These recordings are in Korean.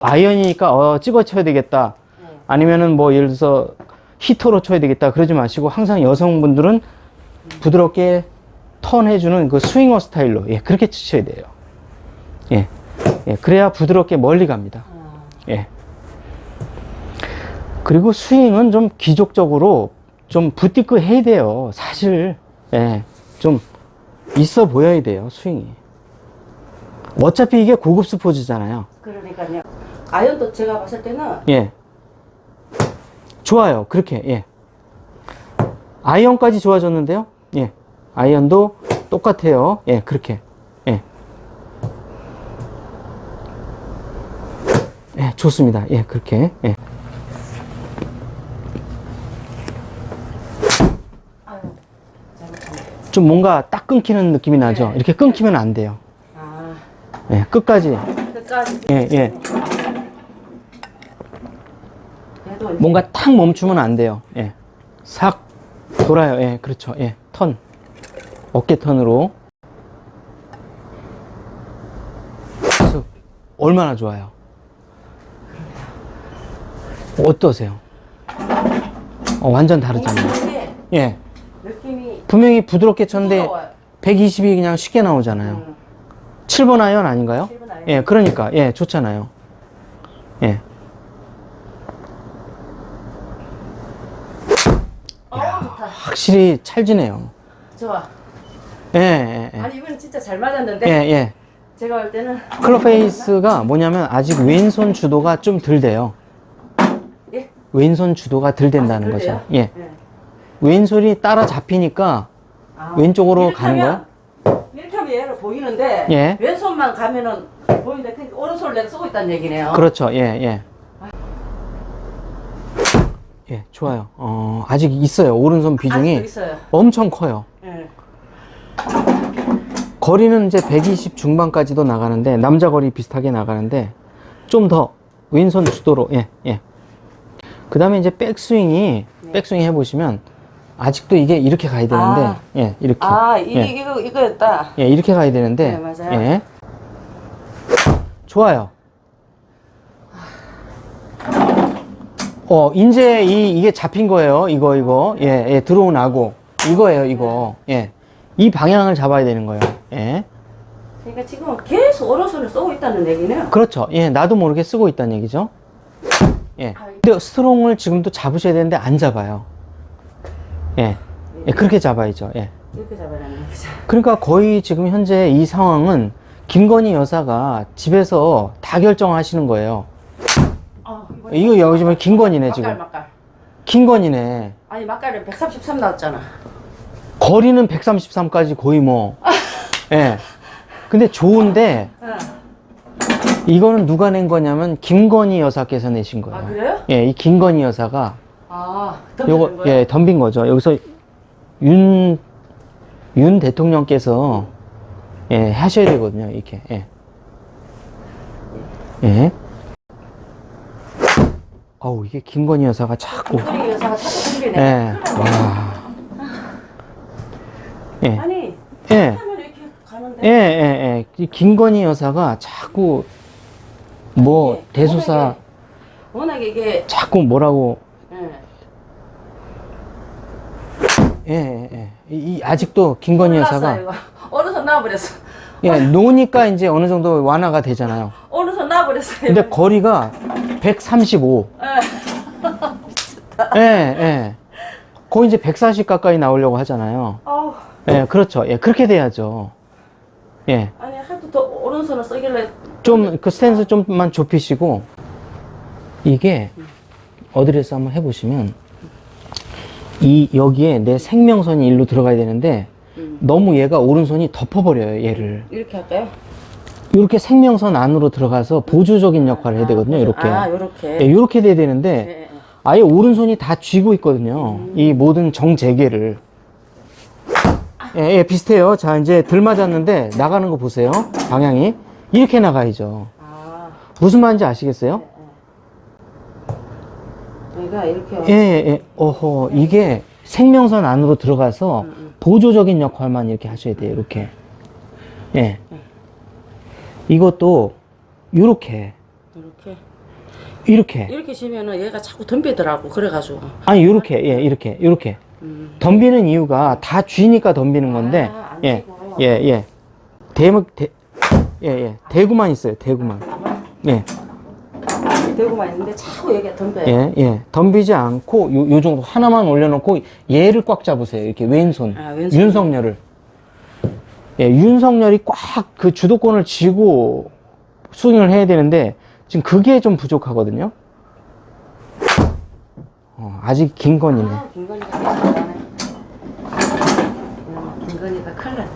아이언이니까 어, 찍어 쳐야 되겠다. 아니면은 뭐 예를 들어서 히터로 쳐야 되겠다. 그러지 마시고 항상 여성분들은 부드럽게 턴해주는 그 스윙어 스타일로 예, 그렇게 치셔야 돼요. 예. 예, 그래야 부드럽게 멀리 갑니다. 예. 그리고 스윙은 좀 기족적으로 좀 부티크 해야 돼요. 사실, 예, 좀 있어 보여야 돼요, 스윙이. 어차피 이게 고급 스포츠잖아요. 그러니까요. 아연도 제가 봤을 때는 예. 좋아요. 그렇게, 예. 아이언까지 좋아졌는데요. 예. 아이언도 똑같아요. 예, 그렇게. 예. 예, 좋습니다. 예, 그렇게. 예. 아유 잘못했네. 좀 뭔가 딱 끊기는 느낌이 나죠. 네. 이렇게 끊기면 안 돼요. 아 예, 끝까지. 끝까지 예, 예. 뭔가 탁 멈추면 안 돼요. 예. 싹 돌아요. 예, 그렇죠. 예, 턴. 어깨 턴으로. 쓱. 얼마나 좋아요. 어떠세요? 어, 완전 다르잖아요. 예. 분명히 부드럽게 쳤는데 부드러워요. 120이 그냥 쉽게 나오잖아요. 음, 7번 아이언 아닌가요? 예, 그러니까. 예, 좋잖아요. 예. 어 좋다. 확실히 찰지네요. 좋아. 예, 예, 예. 아니 이번엔 진짜 잘 맞았는데 예, 예. 제가 볼 때는 클럽 페이스가 뭐냐면 아직 왼손 주도가 좀 덜 돼요. 예? 왼손 주도가 덜 된다는 아, 거죠. 예. 예. 왼손이 따라 잡히니까 아, 왼쪽으로 가는 하면- 이렇게 하면 얘를 보이는데 예. 왼손만 가면은 보이는데 그 오른손을 내가 쓰고 있다는 얘기네요. 그렇죠. 예, 예. 예, 좋아요. 어, 아직 있어요. 오른손 비중이 아직도 있어요. 엄청 커요. 예. 거리는 이제 120 중반까지도 나가는데 남자 거리 비슷하게 나가는데 좀 더 왼손 주도로 예, 예. 그다음에 이제 백스윙이 네. 백스윙 해 보시면 아직도 이게 이렇게 가야 되는데 아. 예, 이렇게. 아 이게 예. 이거 이거였다. 예, 이렇게 가야 되는데 네, 맞아요. 예. 좋아요. 어, 이제 이 이게 잡힌 거예요. 이거 이거. 예, 예, 들어오나고 이거예요, 이거. 예. 이 방향을 잡아야 되는 거예요. 예. 그러니까 지금은 계속 오른손을 쓰고 있다는 얘기네요. 그렇죠. 예, 나도 모르게 쓰고 있다는 얘기죠. 예. 근데 스트롱을 지금도 잡으셔야 되는데 안 잡아요. 예. 예, 그렇게 잡아야죠. 예. 이렇게 잡아라는 얘기죠. 그러니까 거의 지금 현재 이 상황은 김건희 여사가 집에서 다 결정하시는 거예요. 어, 이거 여기지만 김건희네 막갈 지금. 막갈. 김건희네. 아니 막갈은 133 나왔잖아. 거리는 133까지 거의 뭐. 예. 근데 좋은데 응. 이거는 누가 낸 거냐면 김건희 여사께서 내신 거예요. 아 그래요? 예, 이 김건희 여사가 아 요거 덤비는 거예요? 예 덤빈 거죠. 여기서 윤, 윤 대통령께서 예 하셔야 되거든요. 이렇게 예. 예. 어우 이게 김건희 여사가 자꾸 김건희 여사가 자꾸 덤비네. 예. 와. 예. 아니 예. 하면 이렇게 가는데. 예, 예, 예. 이 김건희 여사가 자꾸 뭐 이게 대소사 워낙에, 이게 자꾸 뭐라고 예. 예, 예, 예. 이, 이 아직도 김건희 여사가 몰랐어요, 이거. 오른손 놔버렸어. 예, 노니까 이제 어느 정도 완화가 되잖아요. 오른손 놔버렸어요. 근데 거리가 135. 예. 예, 예. 거의 이제 140 가까이 나오려고 하잖아요. 아우 예, 그렇죠. 예, 그렇게 돼야죠. 예. 아니 하도 더 오른손을 쓰길래 좀 그 스탠스 좀만 좁히시고 이게 어드레스 한번 해보시면 이 여기에 내 생명선이 일로 들어가야 되는데 음. 너무 얘가 오른손이 덮어버려요 얘를 이렇게 할까요? 이렇게 생명선 안으로 들어가서 보조적인 역할을 해야 되거든요 이렇게 아 요렇게. 예, 이렇게 돼야 되는데 예, 예. 아예 오른손이 다 쥐고 있거든요 이 모든 정재계를 예, 예, 비슷해요 자 이제 들 맞았는데 나가는 거 보세요 방향이 이렇게 나가야죠 아 무슨 말인지 아시겠어요? 얘가 이렇게. 예, 예, 예. 어허, 이게 생명선 안으로 들어가서 보조적인 역할만 이렇게 하셔야 돼요, 이렇게. 예. 이것도, 요렇게. 이렇게. 이렇게. 이렇게 쉬면은 얘가 자꾸 덤비더라고. 그래가지고. 아니, 이렇게, 예, 이렇게, 이렇게. 음. 덤비는 이유가 다 쥐니까 덤비는 건데, 아, 안 예. 예, 예. 대목, 대, 예, 예. 대구만 있어요, 대구만. 예, 대구만 있는데 자꾸 얘가 덤벼요. 예, 예. 덤비지 않고, 요, 요 정도 하나만 올려놓고, 얘를 꽉 잡으세요. 이렇게 왼손. 아, 왼손. 윤석열을. 예, 윤석열이 꽉 그 주도권을 쥐고 스윙을 해야 되는데, 지금 그게 좀 부족하거든요. 어, 아직 긴 건이네. 아, 김건희가 계속 나가네. 음, 김건희가 큰일 났네.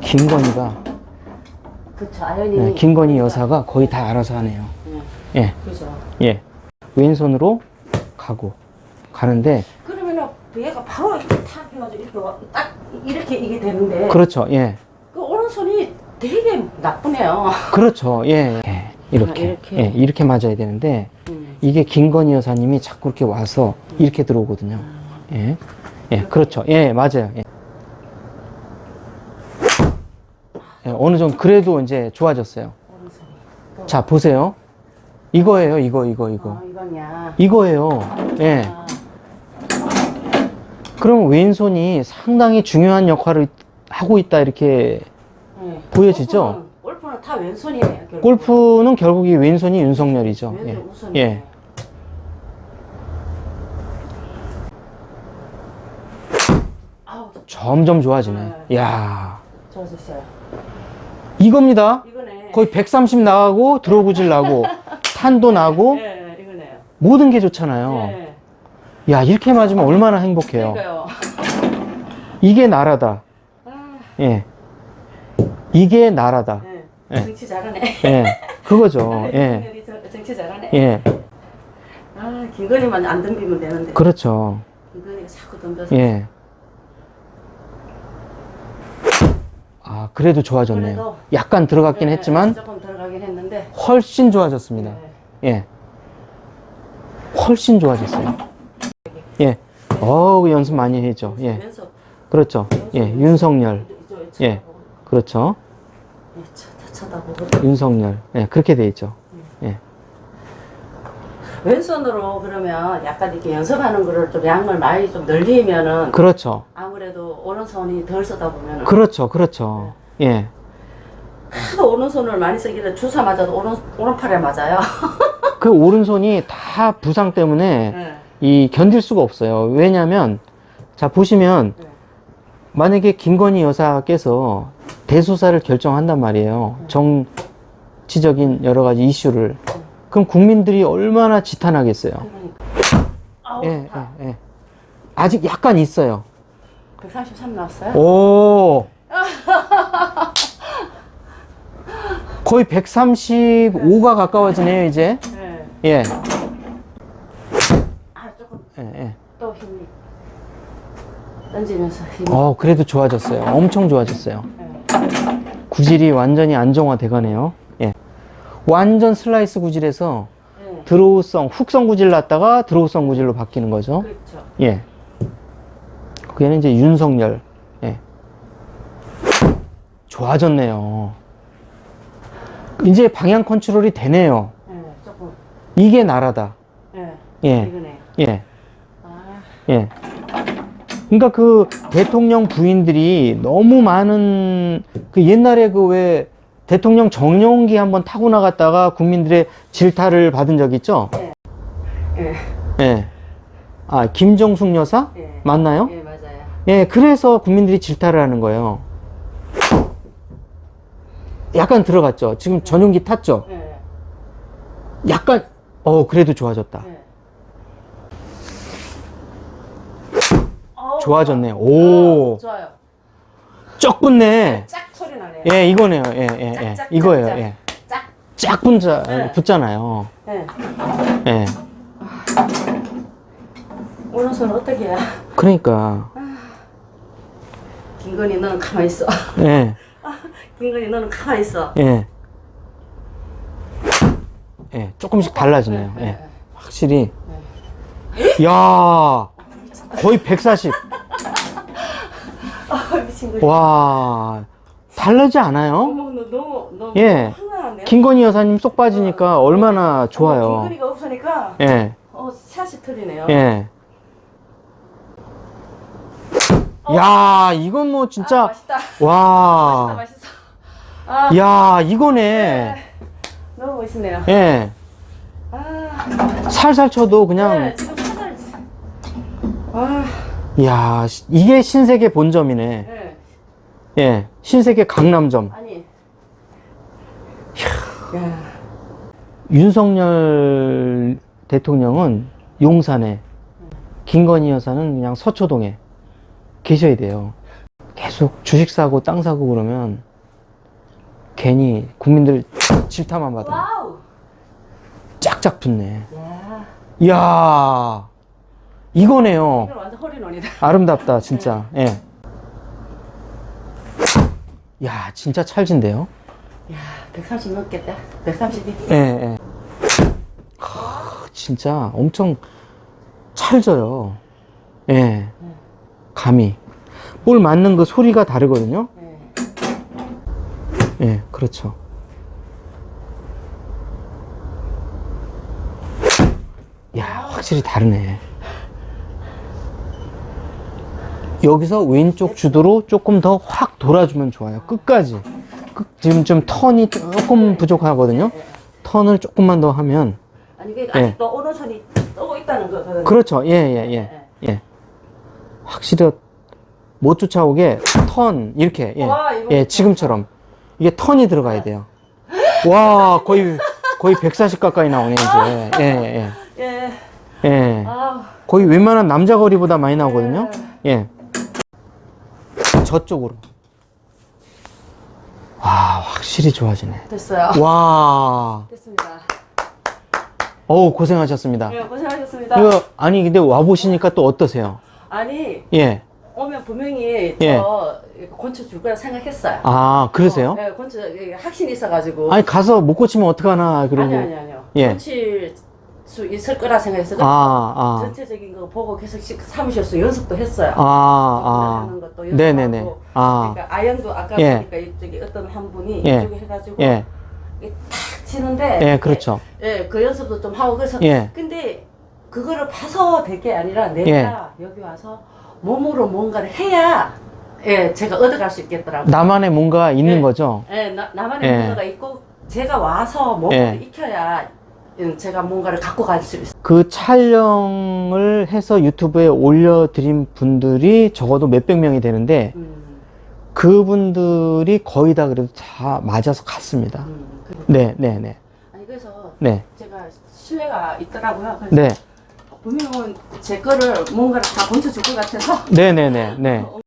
김건희가, 그쵸, 아연이. 예, 김건희 여사가 거의 다 알아서 하네요. 예, 예, 그죠. 예. 왼손으로 가고, 가는데, 그러면은 얘가 바로 이렇게 탁 해가지고 이렇게 와- 딱 이렇게 이게 되는데. 그렇죠, 예. 그 오른손이 되게 나쁘네요. 그렇죠, 예. 예. 이렇게, 아, 이렇게. 예, 이렇게 맞아야 되는데, 음. 이게 김건희 여사님이 자꾸 이렇게 와서 이렇게 들어오거든요. 예. 예, 그렇죠. 예, 맞아요. 예. 예, 어느 정도 그래도 이제 좋아졌어요. 오른손이. 자, 보세요. 이거예요, 이거, 이거, 이거. 아, 이거냐. 이거예요. 예. 아, 그럼 왼손이 상당히 중요한 역할을 하고 있다, 이렇게. 예. 보여지죠? 골프는, 골프는 다 왼손이에요. 결국. 골프는 결국 이 왼손이 윤석열이죠. 왼손 예. 예. 아우, 점점 좋아지네. 야 좋아졌어요. 이겁니다. 이거네. 거의 130 나가고 드로구질 나고 탄도 나고 예, 이거네요. 모든 게 좋잖아요. 예. 야 이렇게 맞으면 얼마나 행복해요. 그러니까요. 이게 나라다. 아, 예. 이게 나라다. 예. 예. 정치 잘하네. 예. 그거죠. 예. 김건희 정치 잘하네. 예. 아, 김건희만 안 덤비면 되는데. 그렇죠. 김건희가 자꾸 덤벼서. 예. 아 그래도 좋아졌네요. 그래도. 약간 들어갔긴 예, 했지만 조금 들어가긴 했는데. 훨씬 좋아졌습니다. 예. 예. 훨씬 좋아졌어요. 예. 어우 연습 많이 했죠. 예. 그렇죠. 예. 윤석열. 예. 그렇죠. 예, 쳐다보고. 윤석열. 예, 그렇게 돼 있죠. 예. 왼손으로 그러면 약간 이렇게 연습하는 거를 좀 양을 많이 좀 늘리면은 그렇죠. 아무래도 오른손이 덜 쓰다 보면은 그렇죠. 그렇죠. 예. 하도 오른손을 많이 쓰기를 주사 맞아도 오른 오른팔에 맞아요. 그 오른손이 다 부상 때문에 네. 이 견딜 수가 없어요. 왜냐면 자 보시면 네. 만약에 김건희 여사께서 대소사를 결정한단 말이에요. 정치적인 여러 가지 이슈를. 그럼 국민들이 얼마나 지탄하겠어요. 아우 예. 예, 예. 아직 약간 있어요. 133 나왔어요? 오. 거의 135가 가까워지네요, 이제. 네. 예. 아 조금 예, 예. 또 힘이 던지면서 힘이. 어, 그래도 좋아졌어요. 엄청 좋아졌어요. 네. 구질이 완전히 안정화돼 가네요. 예. 완전 슬라이스 구질에서 네. 드로우성, 훅성 구질 났다가 드로우성 구질로 바뀌는 거죠. 그렇죠. 예. 그게는 이제 윤석열. 예. 좋아졌네요. 이제 방향 컨트롤이 되네요. 네. 조금. 이게 나라다. 네. 예. 이거네. 예. 아. 예. 그러니까 그 대통령 부인들이 너무 많은 그 옛날에 그왜 대통령 정용기 한번 타고 나갔다가 국민들의 질타를 받은 적 있죠? 예. 예. 아, 김정숙 여사? 예. 맞나요? 예 맞아요. 예, 그래서 국민들이 질타를 하는 거예요. 약간 들어갔죠? 지금 전용기 탔죠? 예. 약간, 어, 그래도 좋아졌다. 예. 어우, 좋아졌네. 좋아. 오, 어, 좋아요. 쩍 붙네. 짝 소리 나네요. 예, 이거네요. 예, 예, 예. 짝, 짝, 이거예요. 짝, 예. 짝. 쫙 붙자, 네. 붙잖아요. 예. 예. 오른손 어떻게 해야? 그러니까, 김건희 너는 가만히 있어. 예, 김건희 너는 가만히 있어. 예. 예, 조금씩 달라지네요. 예. 확실히. 야 거의 140. 아 거. 와, 다르지 않아요? 너무 너무 너무 예. 하나 괜찮은데요? 김건희 여사님 쏙 빠지니까 얼마나 좋아요. 김건희가 없으니까 예, 어 샷이 틀리네요. 예. 야, 이건 뭐 아, 진짜, 맛있다. 와. 맛있어. 아, 야, 이거네. 너무 멋있네요. 예. 아, 살살 쳐도 그냥, 네, 지금 찾아야지. 아, 야, 시- 이게 신세계 본점이네. 네. 예. 신세계 강남점. 아니. 야, 윤석열 대통령은 용산에, 김건희 여사는 그냥 서초동에 계셔야 돼요. 계속 주식 사고 땅 사고 그러면 괜히 국민들 질타만 받아요. 와우. 짝짝 붙네. 야, 이야, 이거네요. 이건 완전 홀인원이다. 아름답다, 진짜. 예. 야, 진짜 찰진데요? 야, 130 넘겠다. 132. 예, 예. 하, 진짜 엄청 찰져요. 예. 감이. 볼 맞는 그 소리가 다르거든요? 네. 예, 그렇죠. 야, 확실히 다르네. 여기서 왼쪽 주도로 조금 더 확 돌아주면 좋아요. 끝까지. 끝- 지금 좀 턴이 조금 부족하거든요. 턴을 조금만 더 하면. 아니, 그 예. 아직도 오른손이 떠고 있다는 거. 그렇죠. 예, 예, 예. 예. 확실히 못 쫓아오게 턴, 이렇게. 예. 와, 이거 예, 지금처럼. 이게 턴이 들어가야 돼요. 와, 거의, 거의 140 가까이 나오네, 이제. 예, 예. 예. 예. 아, 거의 웬만한 남자 거리보다 많이 나오거든요. 예. 저쪽으로. 와, 확실히 좋아지네. 됐어요. 와. 됐습니다. 어우, 고생하셨습니다. 네, 고생하셨습니다. 이거, 아니, 근데 와보시니까 또 어떠세요? 아니, 예. 오면 분명히 예. 저 곤초 줄 거라 생각했어요. 아, 그러세요? 어, 네, 이게 확신이 있어가지고. 아니, 가서 못 고치면 어떡하나, 그러고. 아니, 아니, 아니요. 예. 고칠 수 있을 거라 생각해서 아, 아. 전체적인 거 보고 계속 시- 사무실에서 연습도 했어요. 아, 하는 것도 아. 연습하고. 네네네. 아, 그러니까 아연도 아까 예. 보니까 이쪽에 어떤 한 분이 예. 이쪽에 해가지고 예. 이게 탁 치는데 예, 그렇죠. 예, 그 연습도 좀 하고 그래서 예. 근데 그거를 봐서 될 게 아니라 내가 여기 와서 몸으로 뭔가를 해야 예, 제가 얻어갈 수 있겠더라고요. 나만의 뭔가 있는 예. 거죠? 예, 나, 나만의 예. 뭔가가 있고 제가 와서 몸으로 예. 익혀야 음, 제가 뭔가를 갖고 갈 수 있어요. 그 촬영을 해서 유튜브에 올려드린 분들이 적어도 몇백 명이 되는데, 음, 그분들이 거의 다 그래도 다 맞아서 갔습니다. 음, 그- 네, 네, 네. 아니 그래서 네, 제가 신뢰가 있더라고요. 그래서 네. 분명히 제 거를 뭔가를 다 본쳐줄 것 같아서 네, 네, 네, 네.